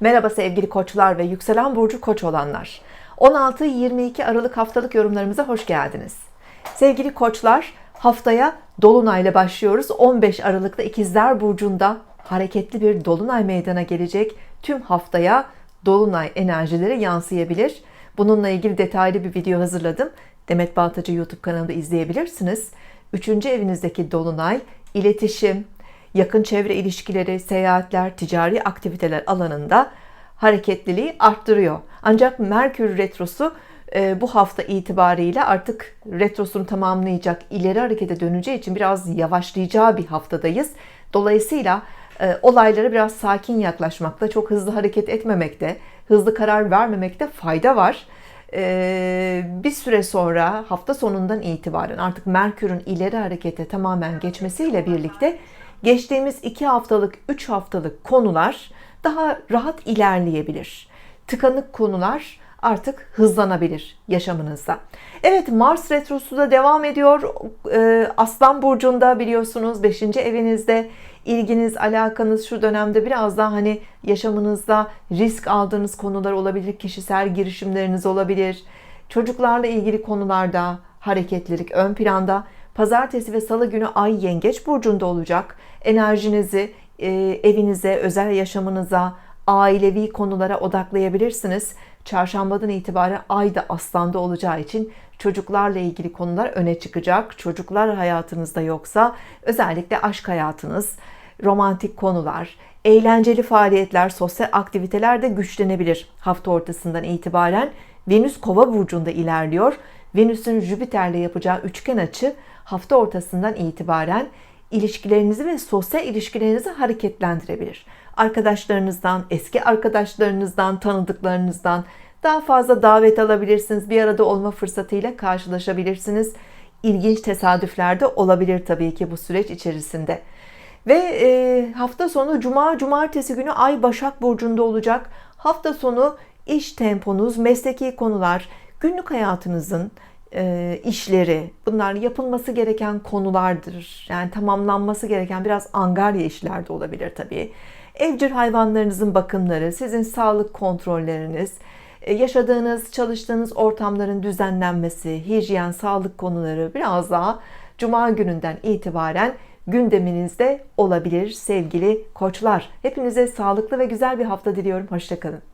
Merhaba sevgili koçlar ve yükselen burcu koç olanlar. 16-22 Aralık haftalık yorumlarımıza hoş geldiniz. Sevgili koçlar haftaya Dolunay'la başlıyoruz. 15 Aralık'ta İkizler Burcu'nda hareketli bir Dolunay meydana gelecek. Tüm haftaya Dolunay enerjileri yansıyabilir. Bununla ilgili detaylı bir video hazırladım. Demet Baltacı YouTube kanalında izleyebilirsiniz. Üçüncü evinizdeki Dolunay, iletişim, yakın çevre ilişkileri, seyahatler, ticari aktiviteler alanında hareketliliği arttırıyor. Ancak Merkür Retrosu e, bu hafta itibariyle artık retrosunu tamamlayacak, ileri harekete döneceği için biraz yavaşlayacağı bir haftadayız. Dolayısıyla e, olaylara biraz sakin yaklaşmakta, çok hızlı hareket etmemekte, hızlı karar vermemekte fayda var. E, bir süre sonra hafta sonundan itibaren artık Merkür'ün ileri harekete tamamen geçmesiyle birlikte geçtiğimiz 2 haftalık, 3 haftalık konular daha rahat ilerleyebilir. Tıkanık konular artık hızlanabilir yaşamınızda. Evet Mars retrosu da devam ediyor. Ee, Aslan burcunda biliyorsunuz 5. evinizde ilginiz, alakanız şu dönemde biraz daha hani yaşamınızda risk aldığınız konular olabilir, kişisel girişimleriniz olabilir. Çocuklarla ilgili konularda hareketlilik ön planda. Pazartesi ve salı günü Ay Yengeç burcunda olacak. Enerjinizi e, evinize, özel yaşamınıza, ailevi konulara odaklayabilirsiniz. Çarşambadan itibaren Ay da Aslan'da olacağı için çocuklarla ilgili konular öne çıkacak. Çocuklar hayatınızda yoksa özellikle aşk hayatınız, romantik konular, eğlenceli faaliyetler, sosyal aktiviteler de güçlenebilir hafta ortasından itibaren. Venüs Kova burcunda ilerliyor. Venüs'ün Jüpiter'le yapacağı üçgen açı hafta ortasından itibaren ilişkilerinizi ve sosyal ilişkilerinizi hareketlendirebilir. Arkadaşlarınızdan, eski arkadaşlarınızdan, tanıdıklarınızdan daha fazla davet alabilirsiniz. Bir arada olma fırsatıyla karşılaşabilirsiniz. İlginç tesadüfler de olabilir tabii ki bu süreç içerisinde. Ve e, hafta sonu Cuma, Cumartesi günü Ay Başak Burcu'nda olacak. Hafta sonu iş temponuz, mesleki konular, günlük hayatınızın e, işleri, bunlar yapılması gereken konulardır. Yani tamamlanması gereken biraz angarya işler de olabilir tabii. Evcil hayvanlarınızın bakımları, sizin sağlık kontrolleriniz, e, yaşadığınız, çalıştığınız ortamların düzenlenmesi, hijyen, sağlık konuları biraz daha Cuma gününden itibaren gündeminizde olabilir sevgili koçlar. Hepinize sağlıklı ve güzel bir hafta diliyorum. Hoşçakalın.